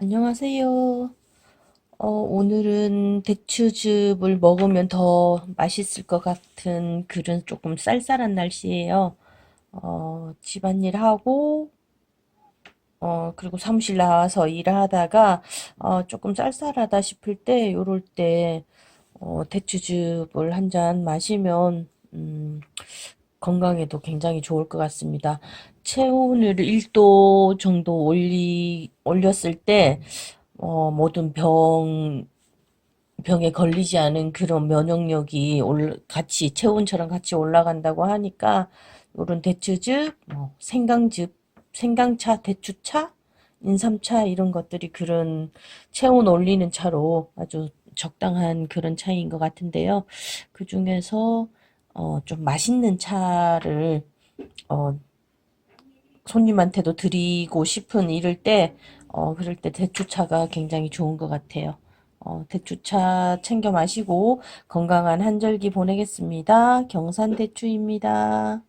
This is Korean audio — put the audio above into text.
안녕하세요. 어, 오늘은 대추즙을 먹으면 더 맛있을 것 같은 그런 조금 쌀쌀한 날씨예요. 어, 집안일 하고, 어, 그리고 사무실 나와서 일을 하다가, 어, 조금 쌀쌀하다 싶을 때, 요럴 때, 어, 대추즙을 한 잔 마시면, 음, 건강에도 굉장히 좋을 것 같습니다. 체온을 1도 정도 올리, 올렸을 때, 어, 모든 병, 병에 걸리지 않은 그런 면역력이 올, 같이, 체온처럼 같이 올라간다고 하니까, 요런 대추즙, 뭐, 생강즙, 생강차, 대추차, 인삼차, 이런 것들이 그런 체온 올리는 차로 아주 적당한 그런 차이인 것 같은데요. 그 중에서, 어, 좀 맛있는 차를, 어, 손님한테도 드리고 싶은 이럴 때, 어, 그럴 때 대추차가 굉장히 좋은 것 같아요. 어, 대추차 챙겨 마시고 건강한 한절기 보내겠습니다. 경산 대추입니다.